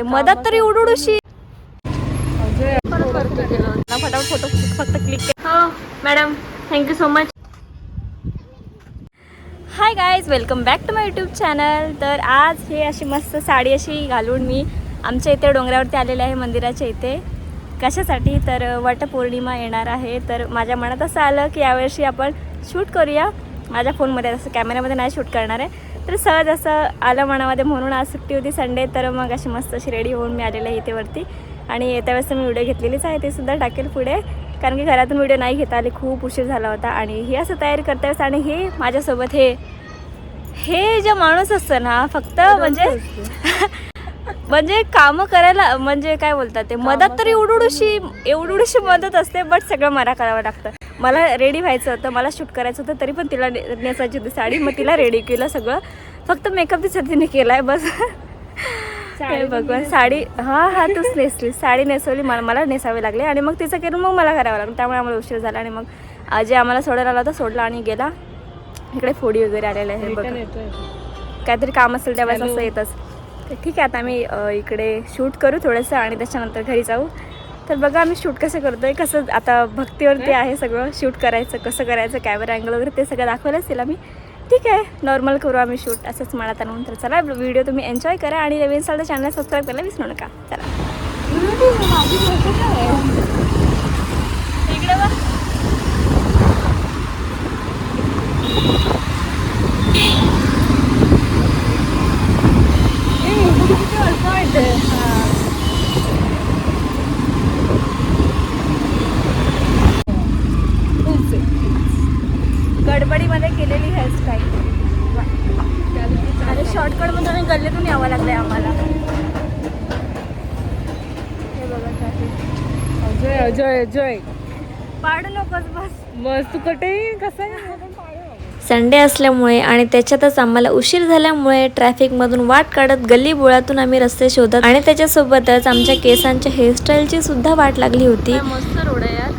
ते मधात तरी उडुडूशी. फटाफट फोटो फक्त क्लिक हो madam thank you so much hi guys welcome back to my YouTube channel तर आज हे अशी मस्त साडी अशी घालून मी आमच्या इथे डोंगरावरती आलेले आहे मंदिराच्या इथे. कशासाठी? तर वटपौर्णिमा येणार आहे. तर माझ्या मनात असं आलं की यावर्षी आपण शूट करूया. माझ्या फोनमध्ये असं कॅमेऱ्यामध्ये नाही शूट करणार आहे. तर सहज असं आलं मनामध्ये म्हणून आज सुट्टी होती संडे तर मग अशी मस्त अशी रेडी होऊन मी आलेले आहे इथे वरती. आणि येत्या वेळेस तर मी व्हिडिओ घेतलेलीच आहे ते सुद्धा टाकेल पुढे. कारण की घरातून व्हिडिओ नाही घेता आले खूप उशीर झाला होता. आणि हे असं तयारी करता वेळेस आणि हे माझ्यासोबत हे हे जे माणूस असतं ना फक्त म्हणजे म्हणजे कामं करायला म्हणजे काय बोलतात ते मदत तरी एवढुडूशी एवढुडूशी मदत असते बट सगळं मला करावं लागतं. मला रेडी व्हायचं होतं मला शूट करायचं होतं तरी पण तिला ने- नेसायची होती साडी. मग तिला रेडी केलं सगळं. फक्त मेकअप तिचा तिने केला आहे बस भगवान साडी हा हा तूच नेसली. साडी नेसवली मला मला नेसावी लागली आणि मग तिचं केलं मग मला करावं लागलं. त्यामुळे आम्हाला उशीर झाला आणि मग आजी आम्हाला सोडायला आला होता सोडला आणि गेला. इकडे फोडी वगैरे आलेले आहे बघा. काहीतरी काम असेल त्यावेळेस असं येतच. तर ठीक आहे आता आम्ही इकडे शूट करू थोडंसं आणि त्याच्यानंतर घरी जाऊ. तर बघा आम्ही शूट कसं करतोय कसं आता भक्तीवरती आहे सगळं शूट करायचं कसं करायचं कॅमेरा अँगल वगैरे ते सगळं दाखवलं असेल आम्ही. ठीक आहे नॉर्मल करू आम्ही शूट असंच मनात आणून तर चला व्हिडिओ तुम्ही एन्जॉय करा आणि नवीन साल चॅनल सबस्क्राईब करायला विसरू नका. चला इकडे बघ गडबडीमध्ये केलेली हेअरस्टाईल आणि शॉर्टकटमध्ये आणि गल्लीतून यावं लागलंय आम्हाला. हे. अजय अजय अजय. पाडू नकोस बस. मस्त तू कुठे कसं संडे असल्यामुळे आणि त्याच्यातच आम्हाला उशीर झाल्यामुळे ट्रॅफिकमधून वाट काढत गल्ली बोळातून आम्ही रस्ते शोधत आणि त्याच्यासोबतच आमच्या केसांच्या हेअरस्टाईलची सुद्धा वाट लागली होती. मस्त रोड आहे यार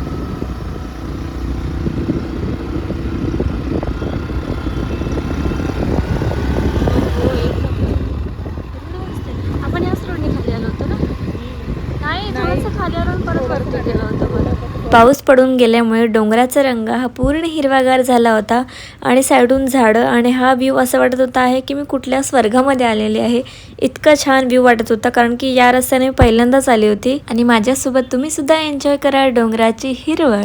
आपण याच रोडने खाली आलो होतो ना नाही थोडंसं खाली आलो आणि परत वरती गेलो होतो बरं पाऊस पडून गेल्यामुळे डोंगराचा रंग हा पूर्ण हिरवागार झाला होता आणि साईडून झाडं आणि हा व्ह्यू असं वाटत होता आहे की मी कुठल्या स्वर्गामध्ये आलेले आहे. इतका छान व्ह्यू वाटत होता कारण की या रस्त्याने मी पहिल्यांदाच आली होती आणि माझ्यासोबत तुम्ही सुद्धा एन्जॉय करा डोंगराची हिरवळ.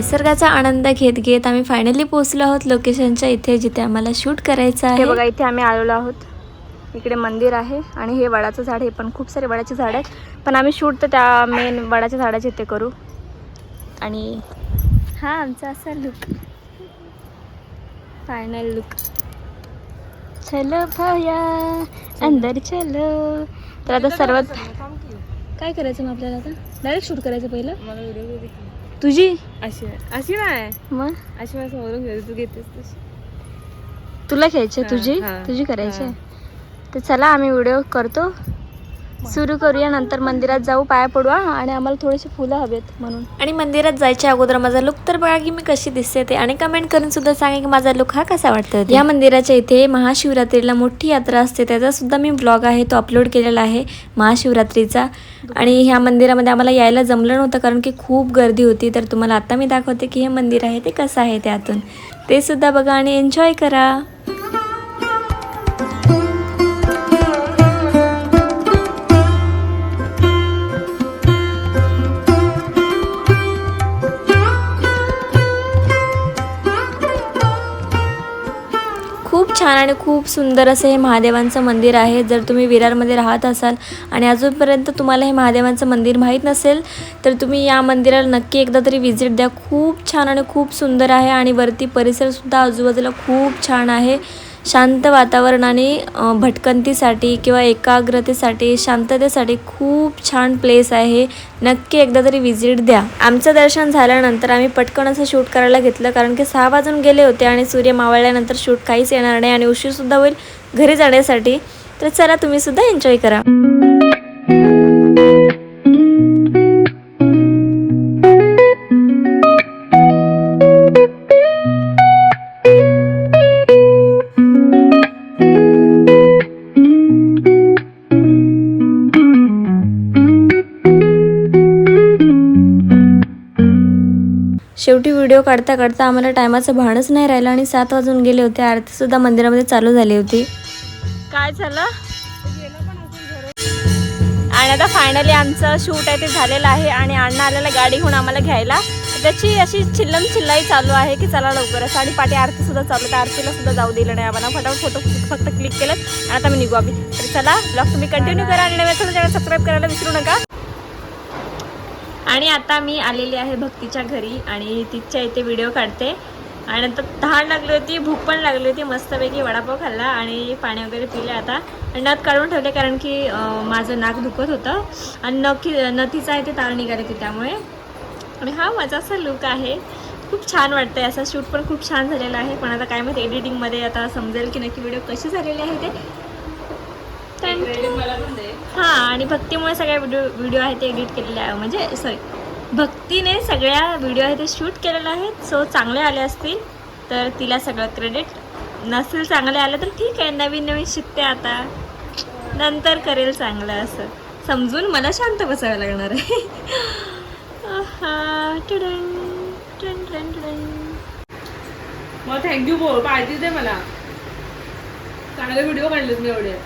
निसर्गाचा आनंद घेत घेत आम्ही फायनली पोहोचलो आहोत लोकेशनच्या इथे जिथे आम्हाला शूट करायचं हे आहे. बघा इथे आम्ही आलेलो आहोत. इकडे मंदिर आहे आणि हे वडाचं झाड हे पण खूप सारे वडाचे झाड आहेत. पण आम्ही शूट तर त्या मेन वडाच्या झाडाचे इथे करू. आणि हा आमचा असा लुक फायनल लुक चलो भया अंदर चलो. तर आता सर्वात काय करायचं मग आपल्याला आता? डायरेक्ट शूट करायचं पहिलं? मला व्हिडिओ दे तुझी? अशी अशी नाही. मग? अशी मला समोरून घ्यायची तू घेतेस तशी. तुला घ्यायची हा, तुझी? हा, तुझी करायची हा. तर चला आम्ही व्हिडिओ करतो. सुरू करूया नंतर मंदिरात जाऊ पाया पडू हा. आणि आम्हाला थोडीशी फुलं हवेत म्हणून. आणि मंदिरात जायच्या अगोदर माझा लुक तर बघा की मी कशी दिसते ते. आणि कमेंट करून सुद्धा सांगा की माझा लुक हा कसा वाटतो. या मंदिराच्या इथे महाशिवरात्रीला मोठी यात्रा असते. त्याचा सुद्धा मी ब्लॉग आहे तो अपलोड केलेला आहे महाशिवरात्रीचा. आणि ह्या मंदिरामध्ये आम्हाला यायला जमलं नव्हतं कारण की खूप गर्दी होती. तर तुम्हाला आता मी दाखवते की हे मंदिर आहे ते कसं आहे त्यातून ते सुद्धा बघा आणि एन्जॉय करा. छान आणि खूप सुंदर असं हे महादेवांचं मंदिर आहे. जर तुम्ही विरारमध्ये राहत असाल आणि अजूनपर्यंत तुम्हाला हे महादेवांचं मंदिर माहीत नसेल तर तुम्ही या मंदिराला नक्की एकदा तरी व्हिजिट द्या. खूप छान आणि खूप सुंदर आहे आणि वरती परिसरसुद्धा आजूबाजूला खूप छान आहे. शांत वातावरणाने भटकंतीसाठी किंवा एकाग्रतेसाठी शांततेसाठी खूप छान प्लेस आहे. नक्की एकदा तरी व्हिजिट द्या. आमचं दर्शन झाल्यानंतर आम्ही पटकन असं शूट करायला घेतलं कारण की सहा वाजून गेले होते आणि सूर्य मावळल्यानंतर शूट काहीच येणार नाही आणि उशीरसुद्धा होईल घरी जाण्यासाठी. तर चला तुम्ही सुद्धा एन्जॉय करा. शेवटी व्हिडिओ काढता काढता आम्हाला टायमाचं भानच नाही राहिलं आणि सात वाजून गेले होते. आरतीसुद्धा मंदिरामध्ये चालू झाली होती. काय झालं? आणि आता फायनली आमचं शूट आहे ते झालेलं आहे आणि अण्णा आलेला गाडी घेऊन आम्हाला घ्यायला. त्याची अशी चिल्लम चिल्लाई चालू आहे की चला लवकर असं. आणि पाठी आरती सुद्धा चालू तर आरतीला सुद्धा जाऊ दिलं नाही आम्हाला. फटाफट फोटो फक्त क्लिक केलं आणि आता मी निघू आम्ही. तर चला ब्लॉग तुम्ही कंटिन्यू करा आणि नव्या चॅनल सबस्क्राईब करायला विसरू नका. आणि आता मी आलेली आहे भक्तीच्या घरी आणि तिच्या इथे व्हिडिओ काढते. आणि नंतर तहान लागली होती भूक पण लागली होती मस्तपैकी वडापाव खाल्ला आणि पाणी वगैरे पिले आता. आणि नथ काढून ठेवले कारण की माझं नाक दुखत होतं. आणि नखी नथीचं आहे ते ताळ निघाले होते त्यामुळे. आणि हा माझा असा लुक आहे. खूप छान वाटतंय. असा शूट पण खूप छान झालेला आहे. पण आता काय माहिती एडिटिंगमध्ये आता समजेल की नक्की व्हिडिओ कसे झालेले आहे ते. टन- हां आणि भक्तीमुळे सगळ्या व्हिडिओ व्हिडिओ आहे ते एडिट केलेले आहे म्हणजे सॉरी भक्तीने सगळ्या व्हिडिओ आहे ते शूट केलेले आहेत सो चांगले आले असतील तर तिला सगळं क्रेडिट नसेल चांगले आले तर ठीक आहे नवीन नवीन शिकते आता. नंतर करेल चांगलं असं. समजून मला शांत बसावं लागणार आहे. मग थँक्यू बोल पाहिजे मला. चांगले व्हिडिओ काढलेत मी एवढे.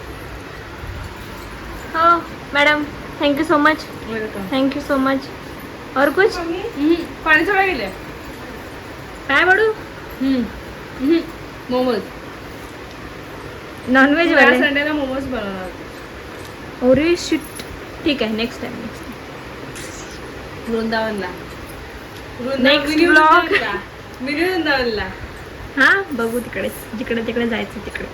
Madam thank you so much welcome thank you so much और कुछ? पाणी सोडा गेले. काय बडू? मोमोज. नॉनव्हेज वाले. संडेला मोमोज बनवणार. ओरे शिट ठीक आहे नेक्स्ट टाइम नेक्स्ट वृंदावनला. vlog. वृंदावनला. मिनी वृंदावनला. हां बघू तिकडे जिकडे तिकडे जायचं तिकडे.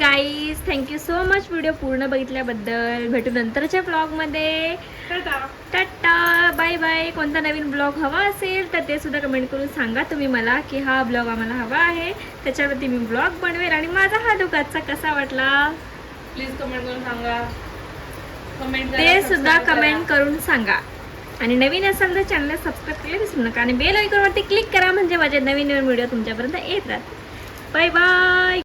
Guys thank you so much video पूर्ण बघितल्याबद्दल. भेटू नंतरच्या ब्लॉगमध्ये टाटा. टाटा. बाय बाय कोणता नवीन ब्लॉग हवा असेल तर ते सुद्धा कमेंट करून सांगा तुम्ही मला की हा ब्लॉग आम्हाला हवा आहे. त्याच्यावरती मी ब्लॉग बनवेल आणि माझा हा दुकानचा कसा वाटला? प्लीज कमेंट करून सांगा. कमेंट ते सुद्धा कमेंट करून सांगा. आणि नवीन असाल तर चॅनलला सबस्क्राईब करायला विसरू नका आणि बेल आयकॉनवरती क्लिक करा म्हणजे माझे नवीन नवीन व्हिडिओ तुमच्यापर्यंत येत राहतात बाय बाय